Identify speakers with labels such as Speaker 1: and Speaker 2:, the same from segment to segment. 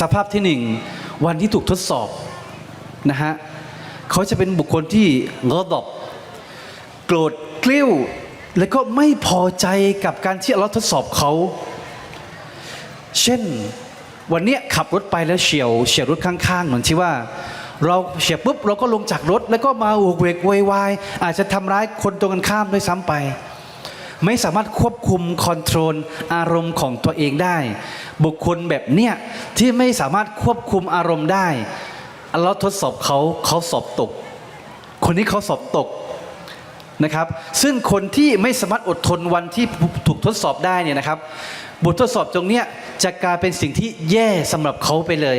Speaker 1: สภาพที่หนึ่งวันที่ถูกทดสอบนะฮะเขาจะเป็นบุคคลที่งอดบโกรธเกลี้ยวแล้วก็ไม่พอใจกับการที่เราทดสอบเขา เช่นวันนี้ขับรถไปแล้วเฉียวเฉียวรถข้างๆเหมือนที่ว่า เราเฉียวปุ๊บเราก็ลงจากรถ แล้วก็มาโวกเวกวยวายอาจจะทำร้ายคนตรงกันข้ามด้วยซ้ำไป ไม่สามารถควบคุมคอนโทรลอารมณ์ของตัวเองได้ บุคคลแบบเนี้ยที่ไม่สามารถควบคุมอารมณ์ได้อัลเลอฮ์ทดสอบเขาเขาสอบตก คนนี้เขาสอบตกนะครับ ซึ่งคนที่ไม่สามารถอดทนวันที่ถูกทดสอบได้เนี่ยนะครับ บททดสอบตรงเนี้ยจะกลายเป็นสิ่งที่แย่สำหรับเขาไปเลย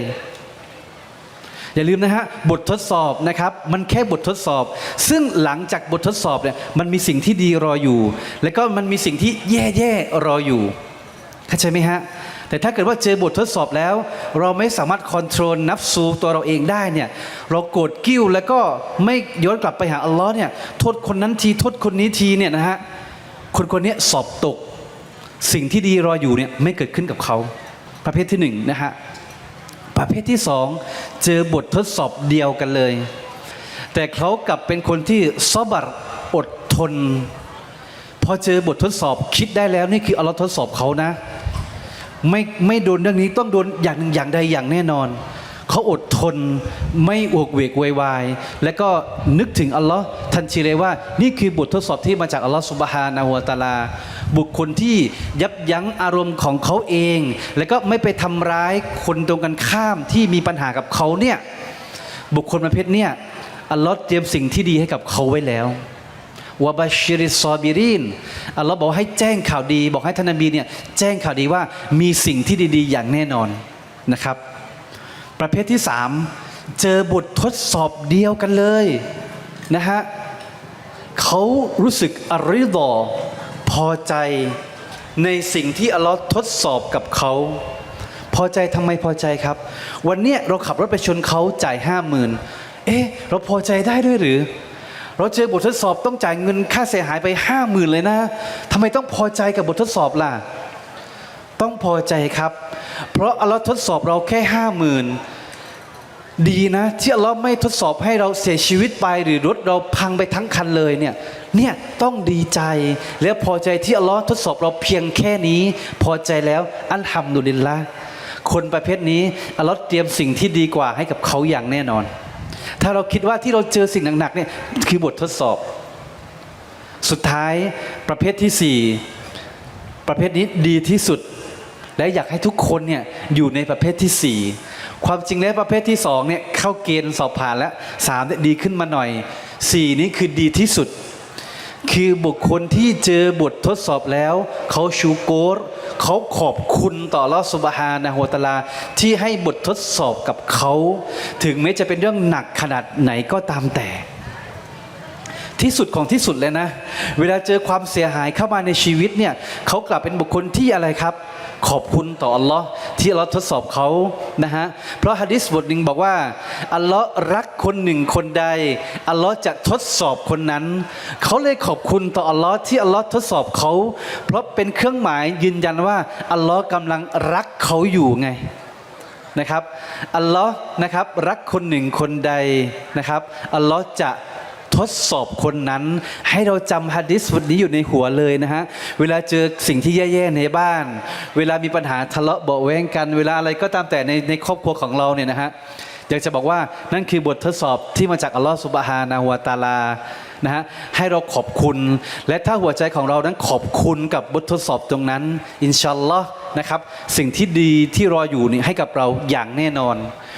Speaker 1: อย่าลืมนะฮะบททดสอบนะครับ มันแค่บททดสอบ ซึ่งหลังจากบททดสอบเนี่ยมันมีสิ่งที่ดีรออยู่ แล้วก็มันมีสิ่งที่แย่ๆรออยู่เข้าใจไหมฮะแต่ถ้าเกิดว่าเจอบททดสอบแล้ว เราไม่สามารถคอนโทรลนับสูตัวเราเองได้เนี่ยเราโกรธกิ้วแล้วก็ไม่ย้อนกลับไปหาอัลลอฮ์เนี่ยโทษคนนั้นทีโทษคนนี้ทีเนี่ยนะฮะคนคนนี้สอบตก สิ่งที่ดีรออยู่เนี่ยไม่เกิดขึ้นกับเขาประเภทที่หนึ่งนะฮะ ประเภทที่สองเจอบททดสอบเดียวกันเลย แต่เขากลับเป็นคนที่ซอบัดอดทน พอเจอบททดสอบคิดได้แล้วนี่คืออัลลอฮ์ทดสอบเขานะ ไม่ไม่โดนเรื่องนี้ต้องโดนอย่างหนึ่งอย่างใดอย่างแน่นอน เขาอดทนไม่อวกเวกโวยวายและก็นึกถึงอัลลอฮ์ทันทีเลยว่า นี่คือบททดสอบที่มาจากอัลลอฮ์สุบฮานะฮูวะตาลา บุคคลที่ยับยั้งอารมณ์ของเขาเอง แล้วก็ไม่ไปทำร้ายคนตรงกันข้ามที่มีปัญหากับเขาเนี่ยบุคคลประเภทเนี่ยอัลลอฮ์เตรียมสิ่งที่ดีให้กับเขาไว้แล้ววะบัชชิริซอบิรินอัลลอฮ์บอกให้แจ้งข่าวดี บอกให้ท่านนบีเนี่ยแจ้งข่าวดีว่ามีสิ่งที่ดี ๆ อย่างแน่นอนนะครับ ประเภทที่สามเจอบททดสอบเดียวกันเลยนะฮะเขารู้สึกอริดอพอใจในสิ่งที่อัลลอฮ์ทดสอบกับเขาพอใจทำไมพอใจครับ วันเนี้ยเราขับรถไปชนเขาจ่ายห้าหมื่นเอ๊ะเราพอใจได้ด้วยหรือ เราเจอบททดสอบต้องจ่ายเงินค่าเสียหายไปห้าหมื่นเลยนะทำไมต้องพอใจกับบททดสอบล่ะ ต้องพอใจครับ เพราะอัลลอฮ์ทดสอบเราแค่ห้าหมื่นดีนะ ที่อัลลอฮ์ไม่ทดสอบให้เราเสียชีวิตไปหรือรถเราพังไปทั้งคันเลยเนี่ยเนี่ยต้องดีใจและพอใจที่อัลลอฮ์ทดสอบเราเพียงแค่นี้ พอใจแล้วอัลฮัมดุลิลละคนประเภทนี้อัลลอฮ์เตรียมสิ่งที่ดีกว่าให้กับเขาอย่างแน่นอน ถ้าเราคิดว่าที่เราเจอสิ่งหนักๆเนี่ยคือบททดสอบ สุดท้ายประเภทที่สี่ประเภทนี้ดีที่สุด และอยากให้ทุกคนเนี่ยอยู่ในประเภทที่ 4 ความจริงแล้วประเภทที่2เนี่ยเข้าเกณฑ์สอบผ่านแล้ว3เนี่ยดีขึ้นมาหน่อย 4 นี้คือดีที่สุด คือบุคคลที่เจอบททดสอบแล้ว เขาชูโกรเขาขอบคุณต่อลอสุบฮานะฮูวตาลา ที่ให้บททดสอบกับเขา ถึงแม้จะเป็นเรื่องหนักขนาดไหนก็ตามแต่ที่สุดของที่สุดเลยนะ เวลาเจอความเสียหายเข้ามาในชีวิตเนี่ยเขากลับเป็นบุคคลที่อะไรครับ ขอบคุณต่ออัลลอฮ์ที่อัลลอฮ์ทดสอบเขานะฮะเพราะฮะดิษบทหนึ่งบอกว่าอัลลอฮ์รักคนหนึ่งคนใดอัลลอฮ์จะทดสอบคนนั้น เขาเลยขอบคุณต่ออัลลอฮ์ที่อัลลอฮ์ทดสอบเขา เพราะเป็นเครื่องหมายยืนยันว่าอัลลอฮ์กำลังรักเขาอยู่ไงนะครับอัลลอฮ์นะครับรักคนหนึ่งคนใดนะครับอัลลอฮ์จะ ทดสอบคนนั้น ให้เราจำฮะดิษบทนี้อยู่ในหัวเลยนะฮะ เวลาเจอสิ่งที่แย่ๆในบ้าน เวลามีปัญหาทะเลาะเบาะแว้งกัน เวลาอะไรก็ตามแต่ในในครอบครัวของเราเนี่ยนะฮะอยากจะบอกว่านั่นคือบททดสอบที่มาจากอัลลอฮ์สุบฮานะฮูวตาลานะฮะให้เราขอบคุณ และถ้าหัวใจของเรานั้นขอบคุณกับบททดสอบตรงนั้น อินชาอัลลอฮ์นะครับสิ่งที่ดีที่รออยู่นี่ให้กับเราอย่างแน่นอน